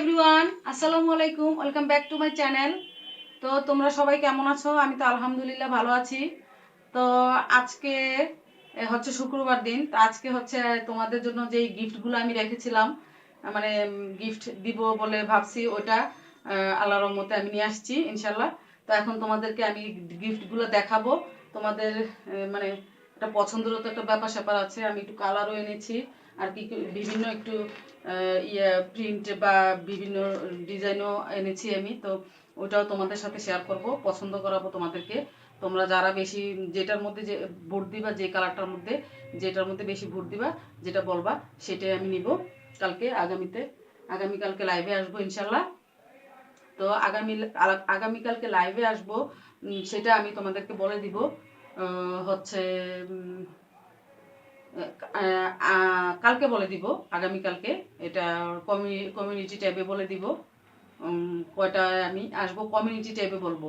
Everyone, আসসালামু আলাইকুম, welcome back to my channel. তো তোমরা সবাই কেমন আছো? আমি তো আলহামদুলিল্লাহ ভালো আছি। তো আজকে হচ্ছে শুক্রবার দিন, তো আজকে হচ্ছে তোমাদের জন্য যেই গিফটগুলো আমি রেখেছিলাম মানে গিফট দিব বলে ভাবছি ওটা আল্লাহর রহমতে আমি নিয়ে আসছি ইনশাল্লাহ তো এখন তোমাদেরকে আমি গিফটগুলো দেখাবো। তোমাদের মানে একটা পছন্দেরও তো একটা ব্যাপার স্যাপার আছে, আমি একটু কালারও এনেছি। আর কি বিভিন্ন একটু ইয়ে প্রিন্ট বা বিভিন্ন ডিজাইনও এনেছি আমি। তো ওটাও তোমাদের সাথে শেয়ার করব, পছন্দ করাবো তোমাদেরকে। তোমরা যারা বেশি, যেটার মধ্যে যে ভোট দিবা, যে কালারটার মধ্যে, যেটার মধ্যে বেশি ভোট দিবা, যেটা বলবা, সেটাই আমি নিব কালকে, আগামীতে। আগামীকালকে লাইভে আসব ইনশাল্লাহ তো আগামী, আগামীকালকে লাইভে আসব সেটা আমি তোমাদেরকে বলে দিব। হচ্ছে কালকে বলে দিব, আগামীকালকে। এটা কমিউনিটি ট্যাবে বলে দিব। কয়টা আমি আসব কমিউনিটি ট্যাবে বলব।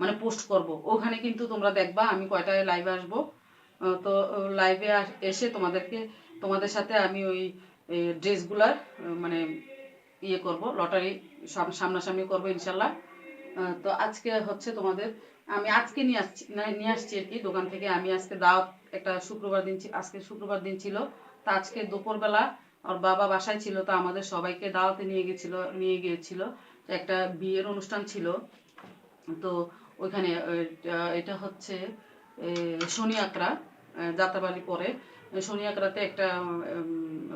মানে পোস্ট করব। ওখানে কিন্তু তোমরা দেখবা, আমি কয়টায় লাইভে আসব। তো লাইভে এসে তোমাদেরকে, তোমাদের সাথে আমি ওই ড্রেসগুলার মানে ইয়ে করব লটারি সামনাসামনি করব ইনশাল্লাহ। তো আজকে হচ্ছে তোমাদের আমি আজকে নিয়ে আসছি নিয়ে আসছি আর কি দোকান থেকে। আমি আজকে দাওয়াত একটা শুক্রবার দিন আজকে শুক্রবার দিন ছিল। তা আজকে দুপুরবেলা ওর বাবা বাসায় ছিল, তো আমাদের সবাইকে দাওয়াতে নিয়ে গেছিল নিয়ে গিয়েছিল। একটা বিয়ের অনুষ্ঠান ছিল। তো ওইখানে এটা হচ্ছে শনি আকরা যাত্রাবাড়ি পরে। শনি আকরাতে একটা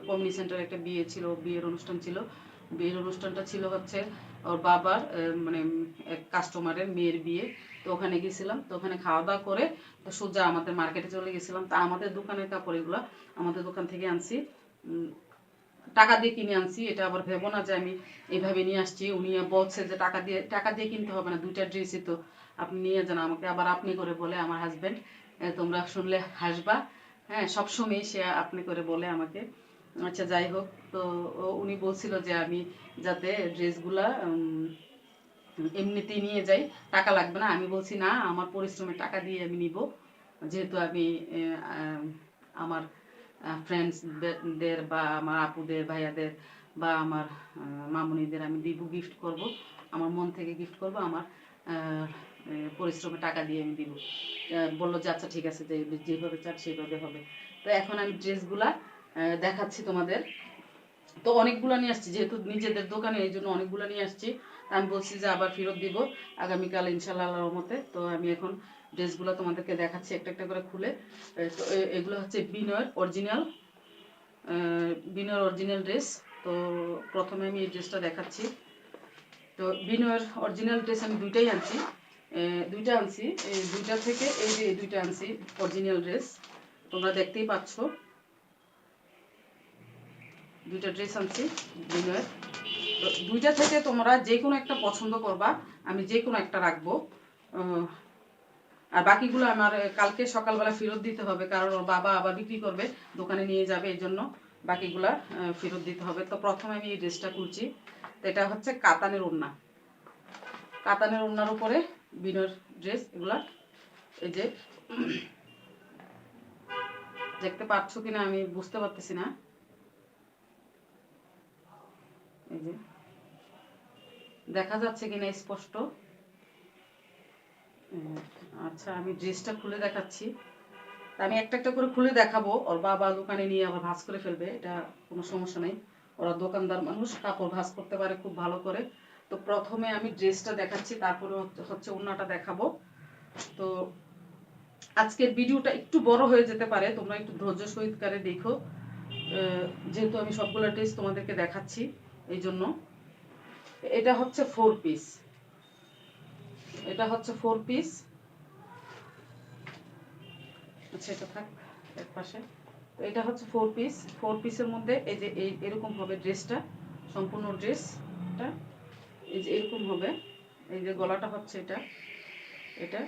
কমিউনি সেন্টারে একটা বিয়ে ছিল, বিয়ের অনুষ্ঠান ছিল। বিয়ের অনুষ্ঠানটা ছিল হচ্ছে ওর বাবার মানে এক কাস্টমারের মেয়ের বিয়ে। তো ওখানে গেছিলাম, তো ওখানে খাওয়া দাওয়া করে তো সোজা আমাদের মার্কেটে চলে গেছিলাম। তা আমাদের দোকানের কাপড় এগুলো আমাদের দোকান থেকে আনছি। টাকা দিয়ে কিনে আনছি। এটা আবার ভেবো না যে আমি এইভাবে নিয়ে আসছি। উনি বলছে যে টাকা দিয়ে টাকা দিয়ে কিনতে হবে না, দুইটা ড্রেসই তো। আপনি নিয়ে যান, আমাকে আবার আপনি করে বলে আমার হাজবেন্ড তোমরা শুনলে হাসবা। হ্যাঁ সবসময় সে আপনি করে বলে আমাকে। আচ্ছা যাই হোক, তো উনি বলছিল যে আমি যাতে ড্রেসগুলা এমনিতেই নিয়ে যাই, টাকা লাগবে না। আমি বলছি, না, আমার পরিশ্রমের টাকা দিয়ে আমি নিব। যেহেতু আমি আমার ফ্রেন্ডসদের বা আমার আপুদের, ভাইয়াদের বা আমার মামুনিদের আমি দিব গিফট করব। আমার মন থেকে গিফট করব, আমার পরিশ্রমের টাকা দিয়ে আমি দিব। বলল যে আচ্ছা ঠিক আছে, যে, যেভাবে চান সেভাবে হবে। তো এখন আমি ড্রেসগুলা দেখাচ্ছি তোমাদের। তো অনেকগুলো নিয়ে আসছি, যেহেতু নিজেদের দোকানে, এই জন্য অনেকগুলো নিয়ে আসছি। আমি বলছি যে আবার ফেরত দিব, আগামীকাল ইনশাল্লাহ রহমতে। তো আমি এখন ড্রেসগুলো তোমাদেরকে দেখাচ্ছি, একটা একটা করে খুলে। তো এগুলো হচ্ছে বিনয়ের অরিজিনাল বিনয়ের অরিজিনাল ড্রেস তো প্রথমে আমি এই ড্রেসটা দেখাচ্ছি। তো বিনয়ের অরিজিনাল ড্রেস আমি দুইটাই আনছি। দুইটা আনছি, এই দুইটা থেকে এই যে দুইটা আনছি অরিজিনাল ড্রেস তোমরা দেখতেই পাচ্ছ। দুইটা ড্রেস আনছি বিনয়ের তো দুইটা থেকে তোমরা যে কোনো একটা পছন্দ করবা, আমি যে কোনো একটা রাখব। আর বাকিগুলো আমার কালকে সকালবেলা ফেরত দিতে হবে, কারণ ওর বাবা আবার বিক্রি করবে, দোকানে নিয়ে যাবে এই জন্য বাকিগুলা ফেরত দিতে হবে। তো প্রথমে আমি এই ড্রেসটা খুলছি। তো এটা হচ্ছে কাতানের ওড়না। কাতানের ওড়নার উপরে বিনর ড্রেস এগুলা। এই যে, দেখতে পাচ্ছ কিনা আমি বুঝতে পারতেছি না। যে দেখা যাচ্ছে কিনা স্পষ্ট? আচ্ছা আমি ড্রেসটা খুলে দেখাচ্ছি। আমি একটা একটা করে খুলে দেখাবো। ওর বাবা দোকানে নিয়ে আবার ভাঁজ করে ফেলবে, এটা কোনো সমস্যা নেই। ওরা দোকানদার মানুষ, কাপড় ভাঁজ করতে পারে খুব ভালো করে। তো প্রথমে আমি ড্রেসটা দেখাচ্ছি, তারপরে হচ্ছে- ওড়নাটা দেখাবো। তো আজকের ভিডিওটা একটু বড় হয়ে যেতে পারে, তোমরা একটু ধৈর্য সহিতকারে দেখো। যেহেতু আমি সবগুলো ড্রেস তোমাদেরকে দেখাচ্ছি। এই জন্য এটা হচ্ছে ফোর পিস এটা হচ্ছে ফোর পিস আচ্ছা এটা থাক, এক পাশে। তো এটা হচ্ছে ফোর পিস ফোর পিসের মধ্যে এই যে এই, এরকম হবে ড্রেসটা, সম্পূর্ণ ড্রেসটা। এই যে এরকম হবে। এই যে গলাটা হচ্ছে এটা এটা।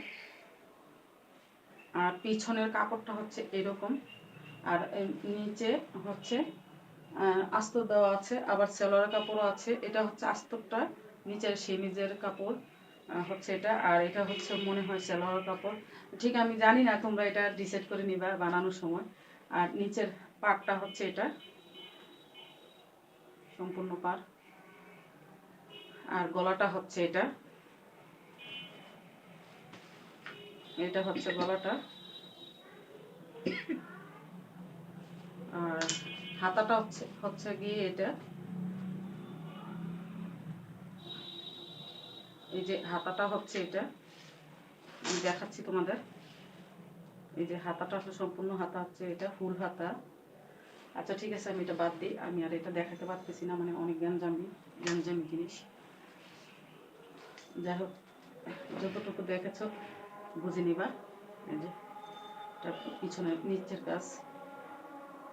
আর পিছনের কাপড়টা হচ্ছে এরকম। আর নিচে হচ্ছে আস্তর দেওয়া আছে, আবার সেলোয়ার কাপড়ও আছে। এটা হচ্ছে আস্তরটা, নিচের সেমিজের কাপড় হচ্ছে এটা। আর এটা হচ্ছে মনে হয় সেলোয়ার কাপড়। ঠিক আমি জানি না তোমরা এটা ডিসাইড করে নিবা বানানোর সময়। আর নিচের পাটটা হচ্ছে এটা, সম্পূর্ণ পার আর গলাটা হচ্ছে এটা। এটা হচ্ছে গলাটা। আর হাতাটা হচ্ছে হচ্ছে গিয়ে এটা। এই যে হাতাটা হচ্ছে এটা। দেখাচ্ছি তোমাদের। এই যে হাতাটা হচ্ছে সম্পূর্ণ হাতা হচ্ছে এটা, ফুল হাতা। আচ্ছা ঠিক আছে, আমি এটা বাদ দিই। আমি আর এটা দেখাতে পারতেছি না মানে অনেক গ্যাঞ্জামি গ্যাঞ্জামি জিনিস। যাই হোক, যতটুকু দেখেছ, বুঝে নিবা। এই যে, এটা পিছনে নিচের কাজ।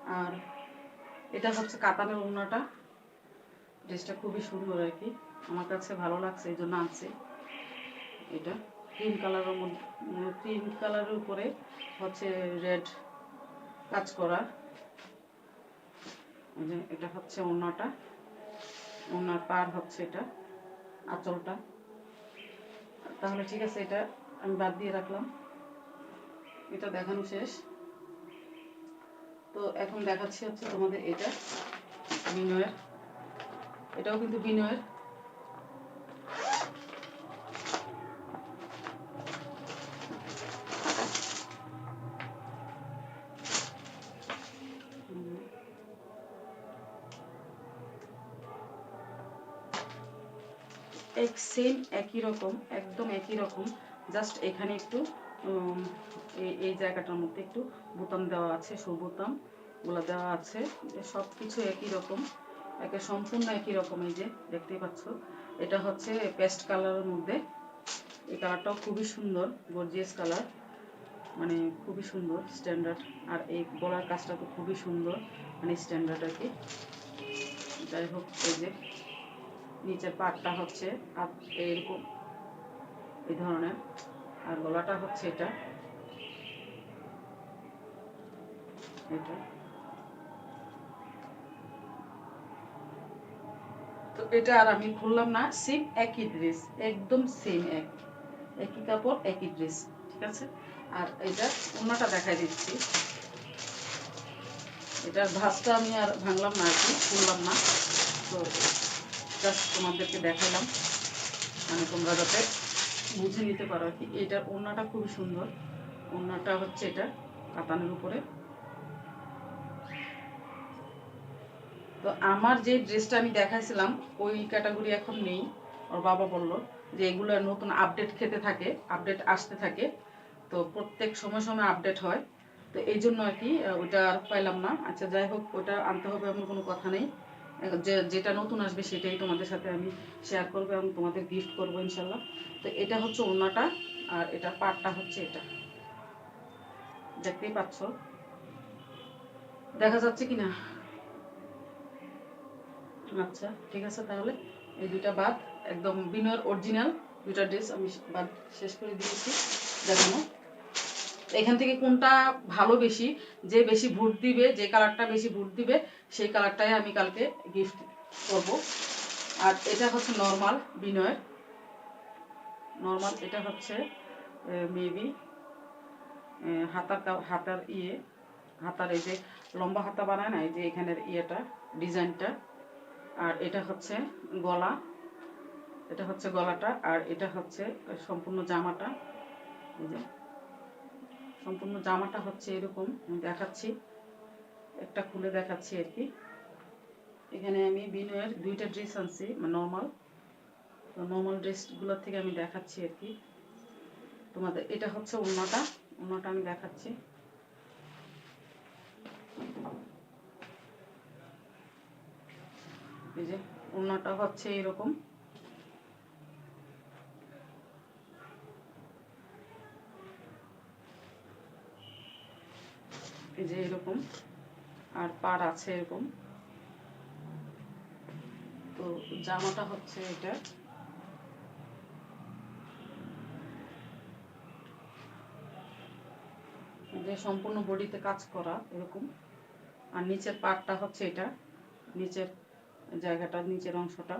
আর এটা হচ্ছে কাতানের ওড়নাটা ড্রেসটা খুবই সুন্দর আর কি। আমার কাছে ভালো লাগছে, এই জন্য আনছি। এটা ক্রিম কালারের মধ্যে ক্রিম কালারের উপরে হচ্ছে রেড কাজ করা। এটা হচ্ছে ওড়নাটা ওড়নার পার হচ্ছে এটা, আঁচলটা। তাহলে ঠিক আছে, এটা আমি বাদ দিয়ে রাখলাম। এটা দেখানো শেষ। তো এখন দেখাচ্ছি হচ্ছে তোমাদের এটা, বিনয়ের। এটাও কিন্তু বিনয়ের। সেম একই রকম, একদম একই রকম জাস্ট এখানে একটু এই- এই জায়গাটার মধ্যে একটু বোতাম দেওয়া আছে সু বোতামগুলো দেওয়া আছে। সব কিছু একই রকম, একে সম্পূর্ণ একই রকম, এই যে দেখতেই পাচ্ছ। এটা হচ্ছে পেস্ট কালারের মধ্যে। এই কালারটাও খুবই সুন্দর, গর্জিয়াস কালার মানে খুবই সুন্দর, স্ট্যান্ডার্ড। আর এই গলার কাজটা তো খুবই সুন্দর মানে স্ট্যান্ডার্ড আর কি। যাই হোক, এই যে নিচের পাটটা হচ্ছে এরকম, এই ধরনের। আর গলাটা হচ্ছে এটা। এটা তো এটা আর আমি খুললাম না সেম একই ড্রেস একদম সেম এক। একই কাপড়, একই ড্রেস ঠিক আছে? আর এটা ওনাটা দেখাই দিচ্ছি। এটার ভাঁজটা আমি আর ভাঙলাম না আর কি, খুললাম না। তো জাস্ট তোমাদেরকে দেখালাম মানে তোমরা যাতে বুঝে নিতে পারো আর কি। এটার ওড়নাটা খুবই সুন্দর। ওড়নাটা হচ্ছে এটা, কাতানের উপরে। তো আমার যে ড্রেসটা আমি দেখাইছিলাম, ওই ক্যাটাগরি এখন নেই। ওর বাবা বলল যে এগুলো নতুন আপডেট খেতে থাকে আপডেট আসতে থাকে। তো প্রত্যেক সময় সময় আপডেট হয়। তো এই জন্য আর কি ওটা আর পাইলাম না। আচ্ছা যাই হোক ওটা আনতে হবে এমন কোনো কথা নেই। যে, যেটা নতুন আসবে সেটাই তোমাদের সাথে আমি শেয়ার করব এবং তোমাদের গিফট করব ইনশাল্লাহ। তো এটা হচ্ছে ওড়নাটা, আর এটা পাটটা হচ্ছে এটা। দেখতেই পাচ্ছ? দেখা যাচ্ছে কি না আচ্ছা ঠিক আছে তাহলে। এই দুইটা বাদ, একদম বিনয়ের অরিজিনাল দুইটা ড্রেস আমি বাদ শেষ করে দিয়েছি, দেখানো। এখান থেকে কোনটা ভালো বেশি, যে বেশি ভোট দিবে, যে কালারটা বেশি ভোট দিবে, সেই কালারটাই আমি কালকে গিফট করব। আর এটা হচ্ছে নর্মাল বিনয়ের। নর্মাল এটা হচ্ছে মেবি হাতার হাতার ইয়ে হাতার এই যে লম্বা হাতা বানায় না, এই যে এখানের ইয়েটা, ডিজাইনটা। আর এটা হচ্ছে গলা। এটা হচ্ছে গলাটা আর এটা হচ্ছে সম্পূর্ণ জামাটা। সম্পূর্ণ জামাটা হচ্ছে এরকম। দেখাচ্ছি, একটা খুলে দেখাচ্ছি আর কি। এখানে আমি বিনয়ের দুইটা ড্রেস আনছি নর্মাল তো নর্মাল ড্রেসগুলোর থেকে আমি দেখাচ্ছি আর কি। তোমাদের, এটা হচ্ছে ওড়নাটা। ওড়নাটা আমি দেখাচ্ছি। এই যে ওড়নাটা হচ্ছে এরকম। এই যে এরকম, আর পার আছে এরকম। তো জামাটা হচ্ছে এটা। যে সম্পূর্ণ বডিতে কাজ করা এরকম। আর নিচের পাটটা হচ্ছে এটা। নিচের জায়গাটা, নিচের অংশটা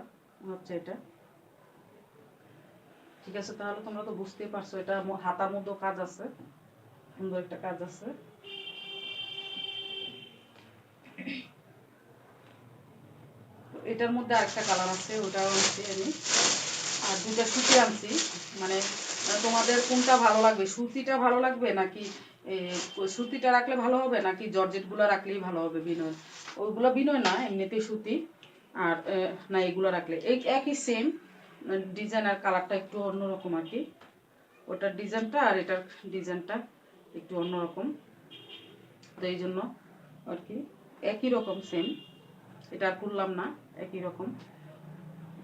হচ্ছে এটা। ঠিক আছে, তাহলে তোমরা তো বুঝতেই পারছ, এটা হাতার মধ্যেও কাজ আছে। সুন্দর একটা কাজ আছে। এটার মধ্যে আরেকটা কালার আছে, ওটাও আনছি আমি। আর দুটা সুতি আনছি মানে তোমাদের কোনটা ভালো লাগবে? সুতিটা ভালো লাগবে নাকি সুতিটা রাখলে ভালো হবে নাকি জর্জেটগুলো রাখলেই ভালো হবে বিনয়? ওইগুলো বিনয় না, এমনিতেই সুতি। আর না, এগুলো রাখলে। এই একই সেম ডিজাইন আর কালারটা একটু অন্যরকম আর কি। ওটার ডিজাইনটা আর এটার ডিজাইনটা একটু অন্যরকম। তো এই জন্য আর কি, একই রকম সেম এটা আর করলাম না, একই রকম।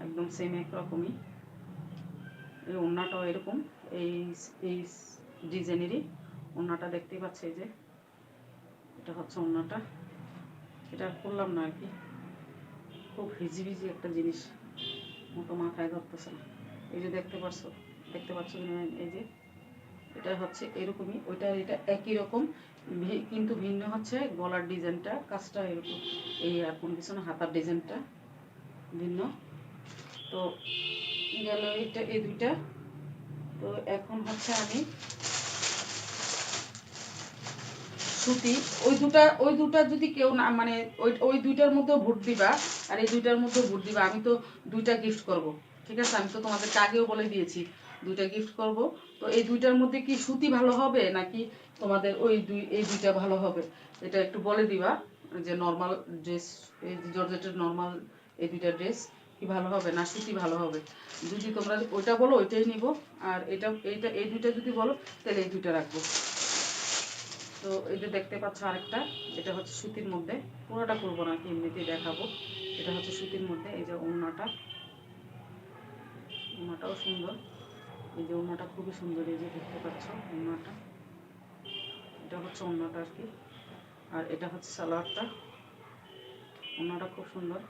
একদম সেম এক রকমই। এই ওড়নাটাও এরকম, এই এই ডিজাইনেরই ওড়নাটা দেখতেই পাচ্ছে যে। এটা হচ্ছে ওড়নাটা। এটা করলাম না আর কি। খুব হিজিবিজি একটা জিনিস। মতো মাথায় ধরতেছে না। এই যে দেখতে পারছ, দেখতে পাচ্ছ এই যে এটা হচ্ছে এরকমই, ওইটা এটা একই রকম কিন্তু ভিন্ন হচ্ছে, গলার ডিজাইনটা, কাজটা এরকম, এই আর কোনো কিছু না, হাতার ডিজাইনটা ভিন্ন। তো গেল এটা এই দুইটা। তো এখন হচ্ছে আমি সুতি, ওই দুটা ওই দুটা যদি কেউ না মানে ওই ওই দুইটার মধ্যে ভোট দিবা আর এই দুইটার মধ্যে ভোট দিবা। আমি তো দুইটা গিফট করব। ঠিক আছে? আমি তো তোমাদেরকে আগেও বলে দিয়েছি, দুইটা গিফট করব। তো এই দুইটার মধ্যে কি সুতি ভালো হবে, নাকি তোমাদের ওই দুই, এই দুইটা ভালো হবে? এটা একটু বলে দিবা, যে নর্মাল ড্রেস এই জর্জেটের নর্মাল এই দুইটা ড্রেস কি ভালো হবে, না সুতি ভালো হবে? যদি তোমরা ওইটা বলো, ওইটাই নিব। আর এটা, এইটা, এই দুইটা যদি বলো, তাহলে এই দুইটা রাখব। তো এই যে দেখতে পাচ্ছ আরেকটা এটা হচ্ছে সুতির মধ্যে। পুরোটা করব না এমনিতেই দেখাবো। এটা হচ্ছে সুতির মধ্যে, এই যে ওড়নাটা। ওড়নাটাও সুন্দর। এই যে ওড়নাটা খুবই সুন্দর, এই যে দেখতে পাচ্ছ ওড়নাটা। এটা হচ্ছে ওড়নাটা আর কি। আর এটা হচ্ছে সালোয়ারটা। ওড়নাটা খুব সুন্দর।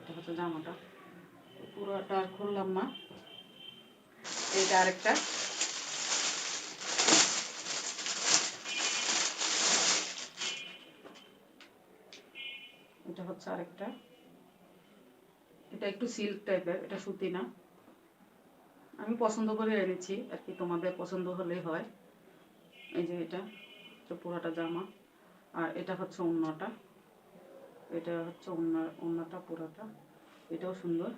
এটা হচ্ছে জামাটা। পুরোটা আর খুললাম না। এটা আরেকটা। এটা হচ্ছে আরেকটা। এটা একটু সিল্ক টাইপের এটা সুতি না। আমি পছন্দ করে এনেছি, আর কি তোমাদের পছন্দ হলেই হয়। এই যে এটা পুরাটা জামা। আর এটা হচ্ছে অন্যটা এটা হচ্ছে ওড়না ওড়নাটা পুরাটা। এটাও সুন্দর।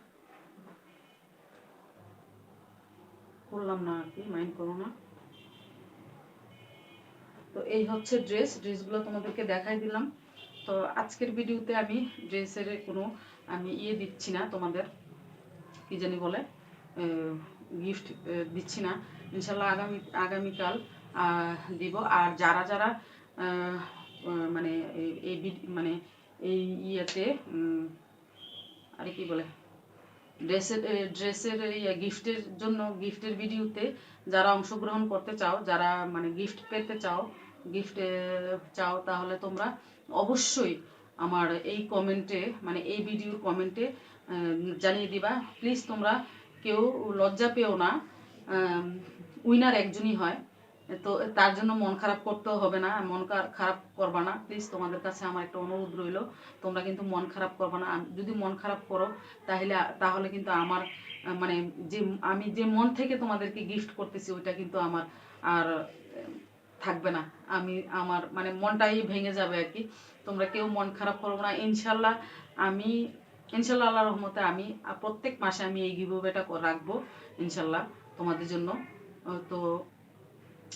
করলাম না আর কি মাইন্ড করো না। তো এই হচ্ছে ড্রেস ড্রেসগুলো তোমাদেরকে দেখাই দিলাম। তো আজকের ভিডিওতে আমি ড্রেসের কোনো, আমি ইয়ে দিচ্ছি না তোমাদের, কি জানি বলে গিফট দিচ্ছি না। ইনশাল্লাহ আগামী, আগামীকাল দিব। আর যারা যারা মানে এই- এই মানে এই ইয়েতে আরে কি বলে, ড্রেসের ড্রেসের গিফটের জন্য, গিফটের ভিডিওতে যারা অংশগ্রহণ করতে চাও, যারা মানে গিফট পেতে চাও, গিফট চাও তাহলে তোমরা অবশ্যই আমার এই কমেন্টে মানে এই ভিডিওর কমেন্টে জানিয়ে দিবা। প্লিজ তোমরা কেউ লজ্জা পেও না। উইনার একজনই হয়। তো তার জন্য মন খারাপ করতেও হবে না। মন খার- খারাপ করবা না। প্লিজ তোমাদের কাছে আমার একটা অনুরোধ রইল। তোমরা কিন্তু মন খারাপ করবা না। যদি মন খারাপ করো, তাহলে তাহলে কিন্তু আমার মানে যে, আমি যে মন থেকে তোমাদেরকে গিফট করতেছি, ওইটা কিন্তু আমার আর থাকবে না। আমি আমার মানে মনটাই ভেঙে যাবে আর কি। তোমরা কেউ মন খারাপ করব না। ইনশাল্লাহ আমি, ইনশাল্লাহ আল্লাহ রহমতে আমি প্রত্যেক মাসে আমি এই গিভওয়েটা রাখব ইনশাল্লাহ তোমাদের জন্য। তো,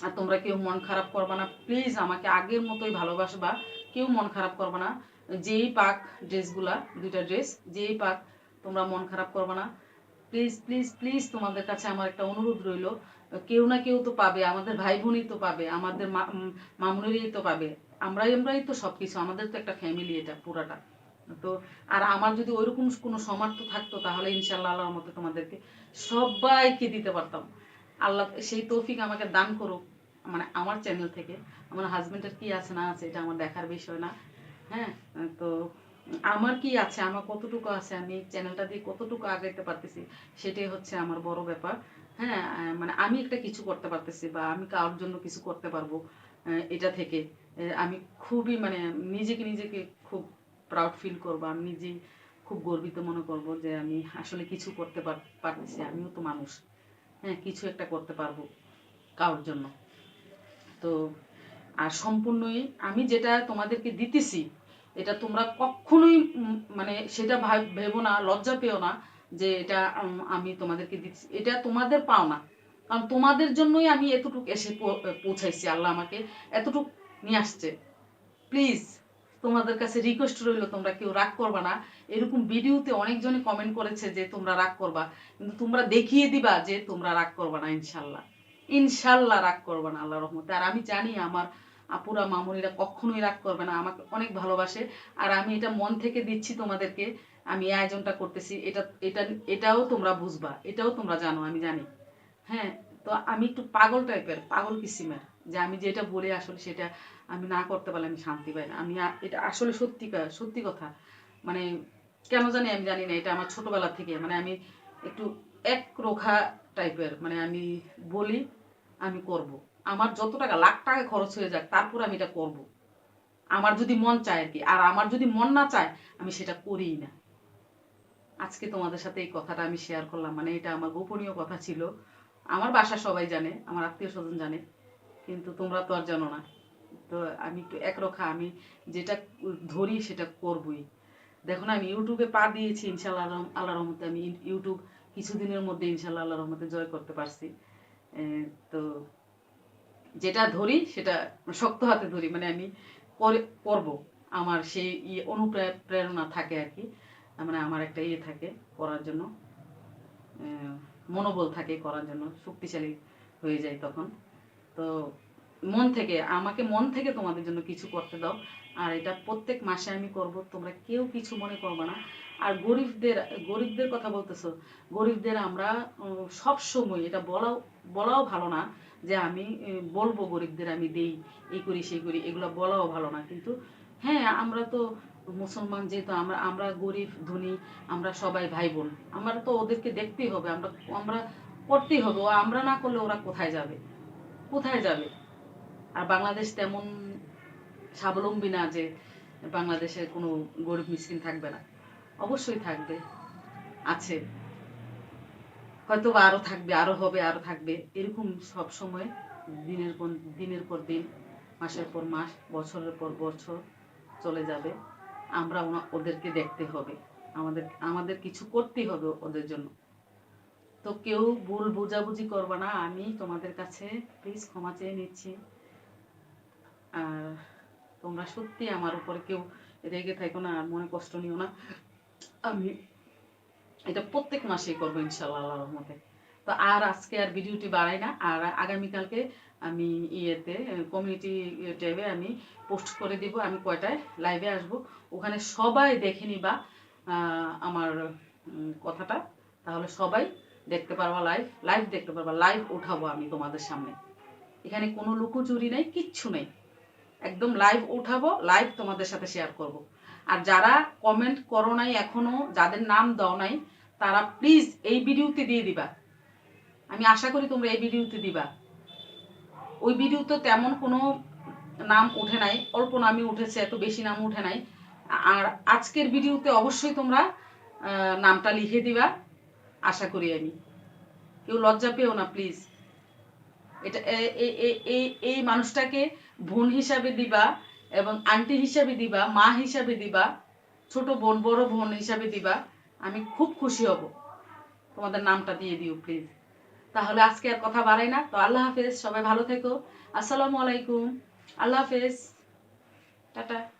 আর তোমরা কেউ মন খারাপ করবে না। প্লিজ আমাকে আগের মতোই ভালোবাসবা। কেউ মন খারাপ করবে না। যেই পাক ড্রেসগুলা, দুইটা ড্রেস, যেই পাক তোমরা মন খারাপ করবে না। প্লিজ প্লিজ প্লিজ তোমাদের কাছে আমার একটা অনুরোধ রইল। কেউ না কেউ তো পাবে, আমাদের ভাই বোনই তো পাবে, আমাদের মামুনেরই তো পাবে। আমরাই আমরাই তো সবকিছু, আমাদের তো একটা ফ্যামিলি এটা পুরাটা। তো, আর আমার যদি ওইরকম কোনো সামর্থ্য থাকতো, তাহলে ইনশাল্লাহ আল্লাহর মতো তোমাদেরকে সবাইকে দিতে পারতাম। আল্লাহ সেই তৌফিক আমাকে দান করুক মানে আমার চ্যানেল থেকে। আমার হাজবেন্ডের কি আছে, না আছে, এটা আমার দেখার বিষয় না। হ্যাঁ তো আমার কি আছে, আমার কতটুকু আছে, আমি চ্যানেলটা দিয়ে কতটুকু আগাইতে পারতেছি, সেটাই হচ্ছে আমার বড় ব্যাপার। হ্যাঁ মানে আমি একটা কিছু করতে পারতেছি বা আমি কারোর জন্য কিছু করতে পারব এটা থেকে আমি খুবই মানে নিজেকে নিজেকে খুব প্রাউড ফিল করব, আমি নিজেই খুব গর্বিত মনে করব যে আমি আসলে কিছু করতে পার- পারতেছি, আমিও তো মানুষ হ্যাঁ কিছু একটা করতে পারব কারোর জন্য। তো, আর সম্পূর্ণই আমি যেটা তোমাদেরকে দিতেছি, এটা তোমরা কখনোই মানে সেটা ভাব- ভেবো না, লজ্জা পেও না যে এটা আমি তোমাদেরকে দিচ্ছি। এটা তোমাদের পাও না কারণ তোমাদের জন্যই আমি এতটুকু এসে পৌঁছাইছি। আল্লাহ আমাকে এতটুকু নিয়ে আসছে। প্লিজ, তোমাদের কাছে রিকোয়েস্ট রইল, তোমরা কেউ রাগ করবা না। এরকম ভিডিওতে অনেকজনই কমেন্ট করেছে যে, তোমরা রাগ করবা। কিন্তু তোমরা দেখিয়ে দিবা যে, তোমরা রাগ করবা না, ইনশাল্লাহ। ইনশাল্লাহ রাগ করবা না আল্লাহ রহমতে। আর আমি জানি আমার আপুরা, মামুনিরা কখনোই রাগ করবে না, আমাকে অনেক ভালোবাসে। আর আমি এটা মন থেকে দিচ্ছি তোমাদেরকে, আমি এই আয়োজনটা করতেছি, এটা এটা, এটাও তোমরা বুঝবা, এটাও তোমরা জানো, আমি জানি। হ্যাঁ তো আমি একটু পাগল টাইপের, পাগল কিসিমের, যে আমি যেটা বলে আসলে সেটা আমি না করতে পারলে আমি শান্তি পাই না। আমি এটা আসলে সত্যি সত্যি কথা। মানে কেন জানি আমি জানি না, এটা আমার ছোটবেলা থেকে মানে আমি একটু এক রোখা টাইপের মানে আমি বলি, আমি করব। আমার যত টাকা, লাখ টাকা খরচ হয়ে যাক, তারপর আমি এটা করব। আমার যদি মন চায় আর কি, আর আমার যদি মন না চায়, আমি সেটা করিই না। আজকে তোমাদের সাথে এই কথাটা আমি শেয়ার করলাম মানে এটা আমার গোপনীয় কথা ছিল। আমার বাসা সবাই জানে, আমার আত্মীয় স্বজন জানে, কিন্তু তোমরা তো আর জানো না। তো আমি একটু একরক্ষা আমি যেটা ধরি সেটা করবই। দেখো না, আমি ইউটিউবে পা দিয়েছি ইনশাল্লাহ আল্লাহ- রহমতে আমি ইউ- ইউটিউব কিছুদিনের মধ্যে ইনশাল্লাহ আল্লাহ রহমতে জয় করতে পারছি। তো যেটা ধরি সেটা শক্ত হাতে ধরি মানে আমি করে করব আমার সেই ইয়ে অনুপ্রেরণা থাকে আর কি। মানে আমার একটা ইয়ে থাকে করার জন্য। মনোবল থাকে করার জন্য, শক্তিশালী হয়ে যায় তখন। তো মন থেকে, আমাকে মন থেকে তোমাদের জন্য কিছু করতে দাও। আর এটা প্রত্যেক মাসে আমি করব, তোমরা কেউ কিছু মনে করবে না। আর গরিবদের গরিবদের কথা বলতেছো, গরিবদের আমরা সব সময় এটা বলাও বলাও ভালো না। যে আমি বলব গরিবদের আমি দেই, এই করি, সেই করি, এগুলো বলাও ভালো না। কিন্তু হ্যাঁ আমরা তো মুসলমান যেহেতু, আমরা আমরা গরিব, ধনী, আমরা সবাই ভাই বোন আমরা তো ওদেরকে দেখতেই হবে, আমরা আমরা করতেই হবে আমরা না করলে ওরা কোথায় যাবে? কোথায় যাবে? আর বাংলাদেশ তেমন স্বাবলম্বী না যে বাংলাদেশে কোনো গরিব মিসকিন থাকবে না। অবশ্যই থাকবে, আছে। হয়তো বা আরও থাকবে, আরও হবে, আরও থাকবে। এরকম সব সময়, দিনের পর দিনের পর দিন, মাসের পর মাস, বছরের পর বছর চলে যাবে। আমরা ওদেরকে দেখতে হবে। আমাদের আমাদের কিছু করতেই হবে ওদের জন্য। তো কেউ ভুল বোঝাবুঝি করবে না। আমি তোমাদের কাছে প্লিজ ক্ষমা চেয়ে নিচ্ছি। আর তোমরা সত্যি আমার উপরে কেউ রেগে থাকো না, আর মনে কষ্ট নিও না। আমি এটা প্রত্যেক মাসেই করব ইনশাল্লাহ আল্লাহর রহমতে। তো আর আজকে আর ভিডিওটি বাড়াই না, আর আগামীকালকে আমি ইয়েতে কমিউনিটি ট্যাবে আমি পোস্ট করে দিব, আমি কয়টায় লাইভে আসব, ওখানে সবাই দেখে নিবা আমার কথাটা। তাহলে সবাই দেখতে পারবা লাইভ লাইভ দেখতে পারবা লাইভ উঠাবো আমি তোমাদের সামনে। এখানে কোনো লুকোচুরি নেই, কিচ্ছু নেই। একদম লাইভ উঠাবো লাইভ তোমাদের সাথে শেয়ার করব। আর যারা কমেন্ট করো নাই এখনও, যাদের নাম দাও নাই তারা প্লিজ এই ভিডিওতে দিয়ে দিবা। আমি আশা করি তোমরা এই ভিডিওতে দিবা। ওই ভিডিওতে তেমন কোনো নাম উঠে নাই, অল্প নামই উঠেছে, এত বেশি নাম উঠে নাই। আর আজকের ভিডিওতে অবশ্যই তোমরা নামটা লিখে দিবা, আশা করি আমি। কেউ লজ্জা পেও না প্লিজ এটা এই মানুষটাকে বোন হিসাবে দিবা এবং আন্টি হিসাবে দিবা, মা হিসাবে দিবা, ছোট বোন, বড় বোন হিসাবে দিবা। আমি খুব খুশি হব। তোমাদের নামটা দিয়ে দিও প্লিজ তাহলে আজকে আর কথা বাড়াই না। তো আল্লাহ হাফেজ, সবাই ভালো থেকো। আসসালামু আলাইকুম। আল্লাহ হাফেজ। টাটা।